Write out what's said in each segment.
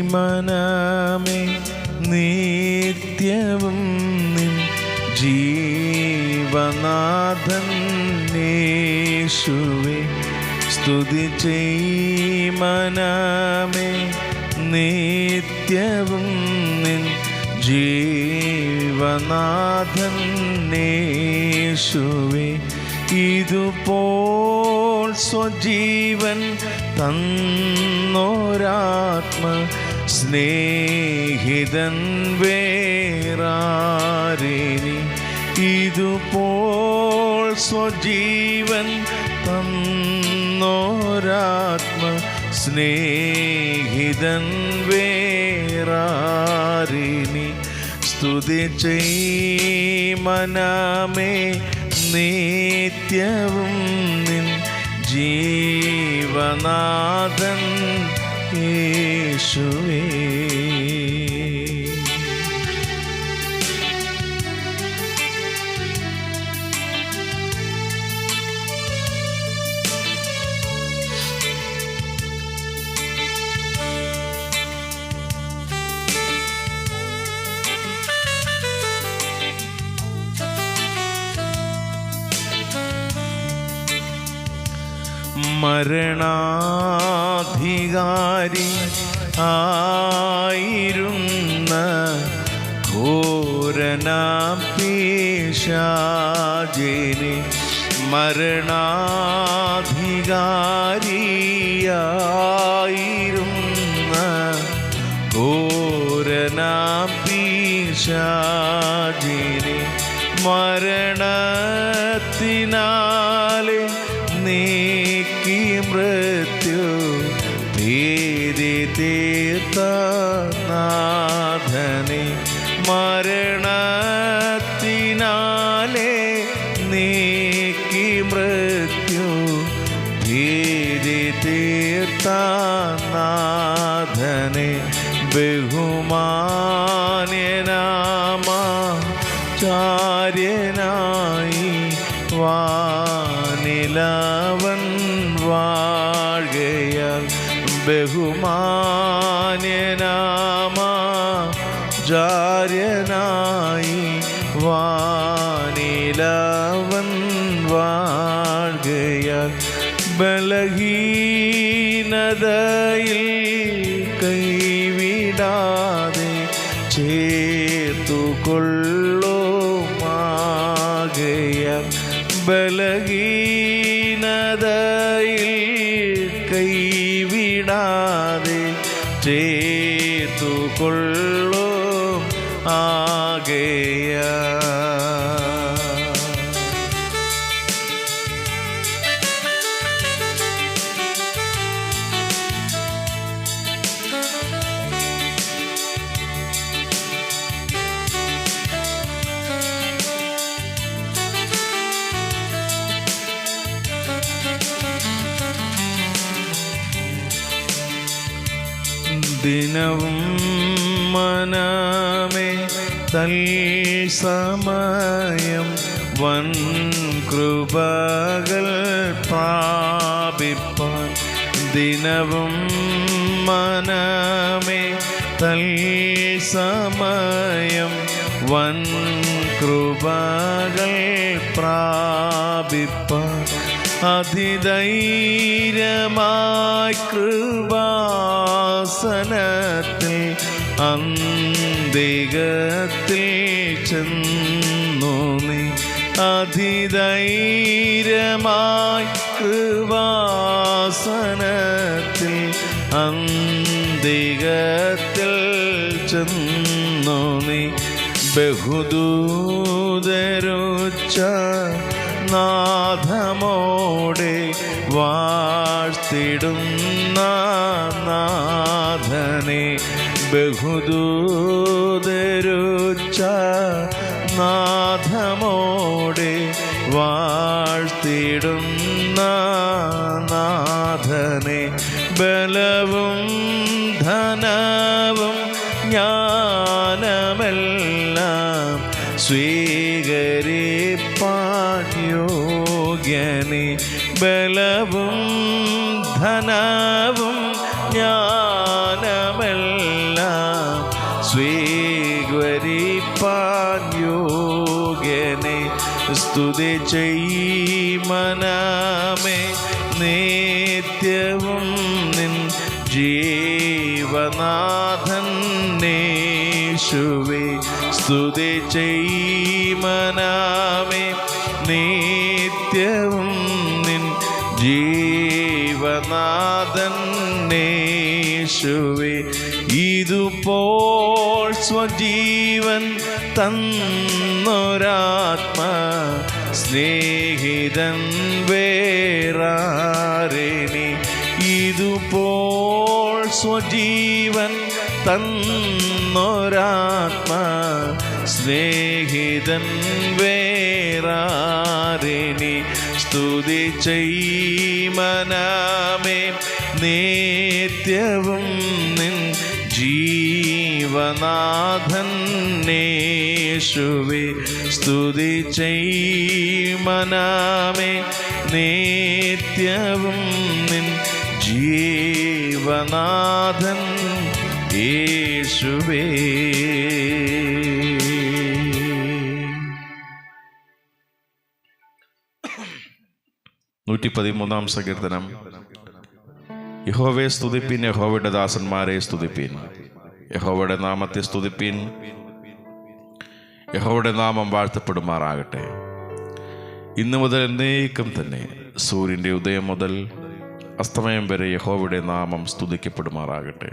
മനമേ നിത്യവും നിൻ ജീവനാഥൻ യേശുവേ. സ്തുതി ചെയ്മനമേ നിത്യവും നിൻ ജീവനാഥൻ യേശുവേ. ഇതുപോൽ സ്വജീവൻ തന്നോരാത്മ സ്നേഹിതൻ വേറാരിനി. ഇതുപോൾ സ്വജീവൻ തന്നോരാത്മ സ്നേഹിതൻ വേറാരിനി. സ്തുതി മനമേ നിത്യവും നിൻ ജീവനാഥൻ യേശുവേ. മരണാധികാരി ആയിരുന്ന ഘോരനാം പേശാജനെ മരണാധികാരിയായിരുന്ന ഘോരനാം മരണത്തിനാലേ മൃത്യു ഭീതി തീർത്ത നാഥനെ മരണത്തിനാലെ നീക്കി മൃത്യു ഭീതി തീർത്ത നാഥനെ ബഹുമാന്യനാമാ ബഹുമാന്യനാമാ ചാര്യനായി വാനിലവൻ വാഴയാൽ ബലഹീനതയിൽ കൈവിടാതെ ചേർത്തുകൊള്ളോ മാകയ ബലഹീനതയിൽ കൈവിടാതെ ചേർത്തു കൊള്ളും ആകയാ ദിനവും മനമേ തൽസമയം വൻ കൃപകൾ പ്രാപിപ്പാൻ. ദിനവും മനമേ തൽസമയം വൻ കൃപകൾ പ്രാപിപ്പാൻ. അതിധൈര്യമായി കൃപാസനത്തിൽ അന്തികത്തിൽ ചെന്നു നീ. അതിധൈര്യമായി കൃപാസനത്തിൽ അന്തികത്തിൽ ചെന്നു നീ. ബഹുദൂതരുച്ച നാഥമോടെ വാഴ്ത്തിടുന്ന നാഥനെ ബഹുദൂതരുച്ച നാഥമോടെ വാഴ്ത്തിടുന്ന നാഥനെ ബലവും ധനവും ജ്ഞാനമെല്ലാം സ്വീകരിപ്പാൻ ബലവും ധനവും ജ്ഞാനമെല്ലാം സ്വീകരിപ്പാൻ യോഗ്യനെ സ്തുതി ചെയ്മനമേ. നിത്യവും നിൻ ജീവനാഥൻ യേശുവേ സ്തുതി ചെയ്മനമേ. നിത്യവും ജീവനാഥൻ യേശുവേ ഇതുപോൾ സ്വജീവൻ തന്നൊരാത്മ സ്നേഹിതൻ വേറാരണി ഇതുപോൾ സ്വജീവൻ തന്നൊരാത്മ സ്നേഹിതൻ വേറാരണി സ്തുതി ചെയ്മനമേ നിത്യവും നിൻ ജീവനാഥൻ യേശുവേ സ്തുതി ചെയ്മനമേ നിത്യവും നിൻ ജീവനാഥൻ യേശുവേ. നൂറ്റി പതിമൂന്നാം സങ്കീർത്തനം. യഹോവെ സ്തുതിപ്പിൻ യഹോവയുടെ ദാസന്മാരെ സ്തുതിപ്പിൻ. യഹോവയുടെ നാമത്തെ സ്തുതിപ്പിൻ. യഹോവയുടെ നാമം വാഴ്ത്തപ്പെടുമാറാകട്ടെ. ഇന്നു മുതൽ എന്നേക്കും തന്നെ സൂര്യന്റെ ഉദയം മുതൽ അസ്തമയം വരെ യഹോവയുടെ നാമം സ്തുതിക്കപ്പെടുമാറാകട്ടെ.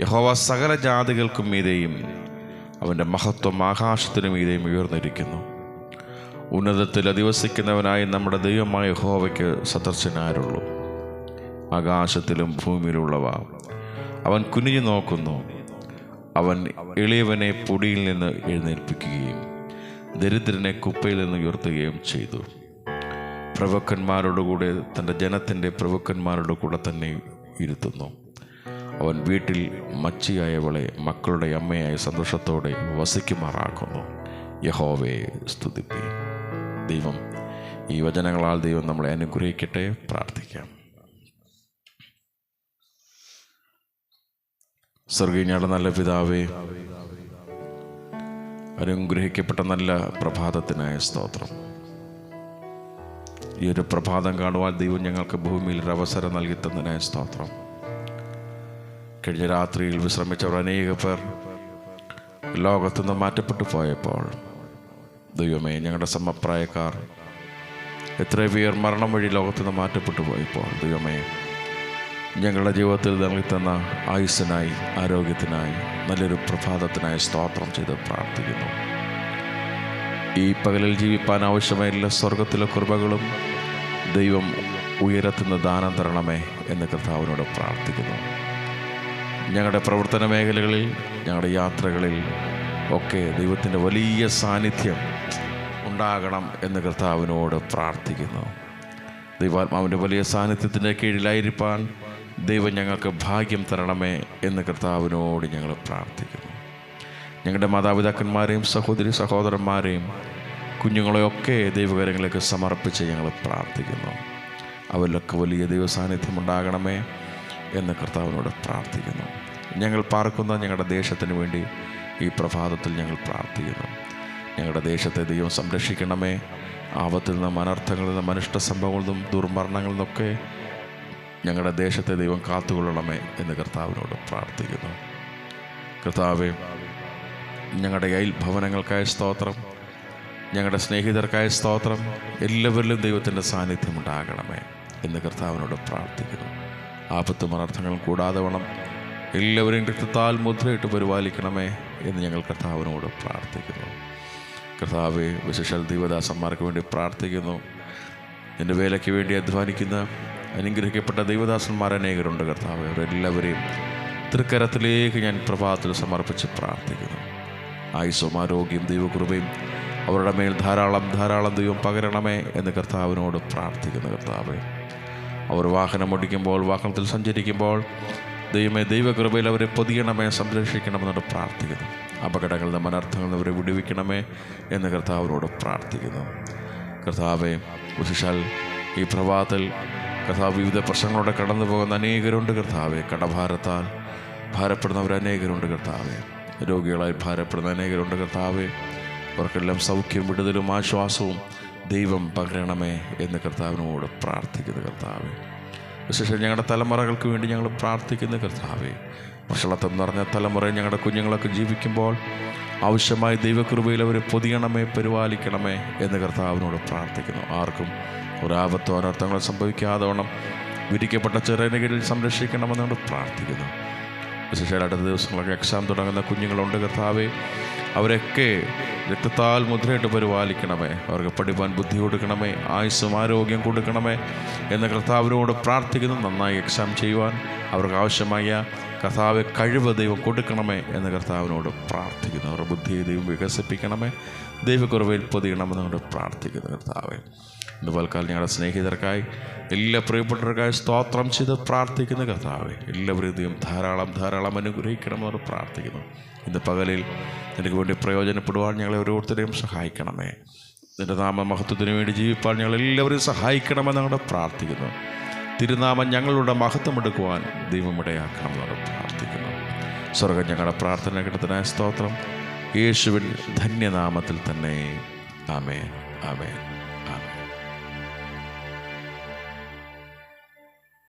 യഹോവ സകല ജാതികൾക്കും മീതെയും അവന്റെ മഹത്വം ആകാശത്തിനും മീതെയും ഉയർന്നിരിക്കുന്നു. ഉന്നതത്തിൽ അധിവസിക്കുന്നവനായി നമ്മുടെ ദൈവമായ ഹോവയ്ക്ക് സദർശനാരുള്ളൂ. ആകാശത്തിലും ഭൂമിയിലുള്ളവ അവൻ കുനിഞ്ഞു നോക്കുന്നു. അവൻ എളിയവനെ പൊടിയിൽ നിന്ന് എഴുന്നേൽപ്പിക്കുകയും ദരിദ്രനെ കുപ്പയിൽ നിന്ന് ഉയർത്തുകയും ചെയ്തു. പ്രഭുക്കന്മാരോടുകൂടെ തന്റെ ജനത്തിന്റെ പ്രഭുക്കന്മാരുടെ കൂടെ തന്നെ ഇരുത്തുന്നു. അവൻ വീട്ടിൽ മച്ചിയായവളെ മക്കളുടെ അമ്മയായ സന്തോഷത്തോടെ വസിക്കുമാറാക്കുന്നു. യഹോവയെ സ്തുതിപ്പി ദൈവം ഈ വചനങ്ങളാൽ ദൈവം നമ്മളെ അനുഗ്രഹിക്കട്ടെ പ്രാർത്ഥിക്കാം. സ്വർഗീഞ്ഞാട് നല്ല പിതാവേ അനുഗ്രഹിക്കപ്പെട്ട നല്ല പ്രഭാതത്തിനായ സ്തോത്രം. ഈ ഒരു പ്രഭാതം കാണുവാൻ ദൈവം ഞങ്ങൾക്ക് ഭൂമിയിൽ ഒരു അവസരം നൽകി തന്നതിനായ സ്തോത്രം. കഴിഞ്ഞ രാത്രിയിൽ വിശ്രമിച്ചവർ അനേക പേർ ലോകത്തുനിന്ന് മാറ്റപ്പെട്ടു പോയപ്പോൾ ദൈവമേ ഞങ്ങളുടെ സമപ്രായക്കാർ എത്ര പേർ മരണം വഴി ലോകത്തുനിന്ന് മാറ്റപ്പെട്ടു പോയപ്പോൾ ദൈവമേ ഞങ്ങളുടെ ജീവിതത്തിൽ നൽകി തന്ന ആയുസ്സിനായി ആരോഗ്യത്തിനായി നല്ലൊരു പ്രഭാതത്തിനായി സ്തോത്രം ചെയ്ത് പ്രാർത്ഥിക്കുന്നു. ഈ പകലിൽ ജീവിപ്പാൻ ആവശ്യമായ എല്ലാ സ്വർഗത്തിലെ കുർബകളും ദൈവം ഉയരത്തുന്ന ദാനം തരണമേ എന്ന് കർത്താവിനോട് പ്രാർത്ഥിക്കുന്നു. ഞങ്ങളുടെ പ്രവർത്തന മേഖലകളിൽ ഞങ്ങളുടെ യാത്രകളിൽ ഒക്കെ ദൈവത്തിന്റെ വലിയ സാന്നിധ്യം ഉണ്ടാകണം എന്ന് കർത്താവിനോട് പ്രാർത്ഥിക്കുന്നു. ദൈവാത്മാവിന്റെ വലിയ സാന്നിധ്യത്തിന്റെ കീഴിലായിരിക്കാൻ ദൈവം ഞങ്ങൾക്ക് ഭാഗ്യം തരണമേ എന്ന് കർത്താവിനോട് ഞങ്ങൾ പ്രാർത്ഥിക്കുന്നു. ഞങ്ങളുടെ മാതാപിതാക്കന്മാരെയും സഹോദരി സഹോദരന്മാരെയും കുഞ്ഞുങ്ങളെയൊക്കെ ദൈവകരങ്ങളിലേക്ക് സമർപ്പിച്ച് ഞങ്ങൾ പ്രാർത്ഥിക്കുന്നു. അവരിലൊക്കെ വലിയ ദൈവ സാന്നിധ്യം ഉണ്ടാകണമേ എന്ന് കർത്താവിനോട് പ്രാർത്ഥിക്കുന്നു. ഞങ്ങൾ പാർക്കുന്ന ഞങ്ങളുടെ ദേശത്തിന് വേണ്ടി ഈ പ്രഭാതത്തിൽ ഞങ്ങൾ പ്രാർത്ഥിക്കുന്നു. ഞങ്ങളുടെ ദേശത്തെ ദൈവം സംരക്ഷിക്കണമേ. ആപത്തിൽ നിന്നും അനർത്ഥങ്ങളിൽ നിന്നും അനിഷ്ട സംഭവങ്ങളിൽ നിന്നും ദുർമരണങ്ങളിൽ നിന്നൊക്കെ ഞങ്ങളുടെ ദേശത്തെ ദൈവം കാത്തുകൊള്ളണമേ എന്ന് കർത്താവിനോട് പ്രാർത്ഥിക്കുന്നു. കർത്താവെ ഞങ്ങളുടെ അയൽ ഭവനങ്ങൾക്കായ സ്തോത്രം ഞങ്ങളുടെ സ്നേഹിതർക്കായ സ്തോത്രം എല്ലാവരിലും ദൈവത്തിന്റെ സാന്നിധ്യം ഉണ്ടാകണമേ എന്ന് കർത്താവിനോട് പ്രാർത്ഥിക്കുന്നു. ആപത്തും അനർത്ഥങ്ങളും കൂടാതെ വേണം എല്ലാവരെയും രക്തത്താൽ മുദ്രയിട്ട് പരിപാലിക്കണമേ എന്ന് ഞങ്ങൾ കർത്താവിനോട് പ്രാർത്ഥിക്കുന്നു. കർത്താവെ വിശേഷാൽ ദൈവദാസന്മാർക്ക് വേണ്ടി പ്രാർത്ഥിക്കുന്നു. എന്റെ വേലയ്ക്ക് വേണ്ടി അധ്വാനിക്കുന്ന അനുഗ്രഹിക്കപ്പെട്ട ദൈവദാസന്മാർ അനേകരുണ്ട് കർത്താവ്. അവരെല്ലാവരെയും തൃക്കരത്തിലേക്ക് ഞാൻ പ്രഭാതത്തിൽ സമർപ്പിച്ച് പ്രാർത്ഥിക്കുന്നു. ആയുസ്സും ആരോഗ്യം ദൈവകൃപയും അവരുടെ മേൽ ധാരാളം ധാരാളം ദൈവം പകരണമേ എന്ന് കർത്താവിനോട് പ്രാർത്ഥിക്കുന്നു കർത്താവ്. അവർ വാഹനം ഓടിക്കുമ്പോൾ വാഹനത്തിൽ സഞ്ചരിക്കുമ്പോൾ ദൈവമേ ദൈവകൃപയിൽ അവരെ പൊതിയണമേ സംരക്ഷിക്കണമെന്നോട് പ്രാർത്ഥിക്കുന്നു. അപകടങ്ങളിൽ നിന്ന് അനർത്ഥങ്ങളിൽ നിന്ന് അവരെ വിടുവിക്കണമേ എന്ന് കർത്താവിനോട് പ്രാർത്ഥിക്കുന്നു. കർത്താവെ വിശേഷാൽ ഈ പ്രഭാതത്തിൽ കർത്താവ് വിവിധ പ്രശ്നങ്ങളോടെ കടന്നു പോകുന്ന അനേകരുണ്ട് കർത്താവെ. കടഭാരത്താൽ ഭാരപ്പെടുന്നവർ അനേകരുണ്ട് കർത്താവെ. രോഗികളായി ഭാരപ്പെടുന്ന അനേകരുണ്ട് കർത്താവെ. അവർക്കെല്ലാം സൗഖ്യം വിടുതലും ആശ്വാസവും ദൈവം പകരണമേ എന്ന് കർത്താവിനോട് പ്രാർത്ഥിക്കുന്നു കർത്താവെ. വിശേഷം ഞങ്ങളുടെ തലമുറകൾക്ക് വേണ്ടി ഞങ്ങൾ പ്രാർത്ഥിക്കുന്നു കർത്താവെ. ഭക്ഷണത്തം നിറഞ്ഞ തലമുറയിൽ ഞങ്ങളുടെ കുഞ്ഞുങ്ങളൊക്കെ ജീവിക്കുമ്പോൾ ആവശ്യമായ ദൈവകൃപയിൽ അവരെ പൊതിയണമേ പരിപാലിക്കണമേ എന്ന് കർത്താവിനോട് പ്രാർത്ഥിക്കുന്നു. ആർക്കും ഒരാപത്തോ അനർത്ഥങ്ങളോ സംഭവിക്കാതോണം വിരിക്കപ്പെട്ട ചെറിയ കീഴിൽ സംരക്ഷിക്കണമെന്നോട് പ്രാർത്ഥിക്കുന്നു. വിശേഷം അടുത്ത ദിവസങ്ങളൊക്കെ എക്സാം തുടങ്ങുന്ന കുഞ്ഞുങ്ങളുണ്ട് കർത്താവെ. അവരൊക്കെ രക്തത്താൽ മുദ്രയിട്ട് പരിപാലിക്കണമേ. അവർക്ക് പഠിപ്പാൻ ബുദ്ധി കൊടുക്കണമേ ആയുസ്സും ആരോഗ്യം കൊടുക്കണമേ എന്ന് കർത്താവിനോട് പ്രാർത്ഥിക്കുന്നു. നന്നായി എക്സാം ചെയ്യുവാൻ അവർക്ക് ആവശ്യമായ കർത്താവ് കഴിവ് ദൈവം കൊടുക്കണമേ എന്ന് കർത്താവിനോട് പ്രാർത്ഥിക്കുന്നു. അവരുടെ ബുദ്ധിയെ ദൈവം വികസിപ്പിക്കണമേ. ദൈവക്കുറവയിൽ പൊതിയണമെന്നുകൊണ്ട് പ്രാർത്ഥിക്കുന്നു കർത്താവെ. ഇന്ന് ഞങ്ങളുടെ സ്നേഹിതർക്കായി എല്ലാ പ്രിയപ്പെട്ടവർക്കായി സ്തോത്രം ചെയ്ത് പ്രാർത്ഥിക്കുന്ന കർത്താവെ. എല്ലാവരും ദൈവം ധാരാളം ധാരാളം അനുഗ്രഹിക്കണമെന്ന് പ്രാർത്ഥിക്കുന്നു. ഇന്ന് പകലിൽ നിനക്ക് വേണ്ടി പ്രയോജനപ്പെടുവാൻ ഞങ്ങളെ ഓരോരുത്തരെയും സഹായിക്കണമേ. നിന്റെ നാമ മഹത്വത്തിന് വേണ്ടി ജീവിപ്പാൻ ഞങ്ങൾ എല്ലാവരെയും സഹായിക്കണമെന്ന് ഞങ്ങളുടെ പ്രാർത്ഥിക്കുന്നു. തിരുനാമം ഞങ്ങളുടെ മഹത്വം എടുക്കുവാൻ ദൈവം ഇടയാക്കണമെന്ന് പ്രാർത്ഥിക്കുന്നു. സ്വർഗം ഞങ്ങളുടെ പ്രാർത്ഥന കിട്ടത്തിനായ സ്തോത്രം. യേശുവിൻ ധന്യനാമത്തിൽ തന്നെ. ആമേൻ. ആമേൻ.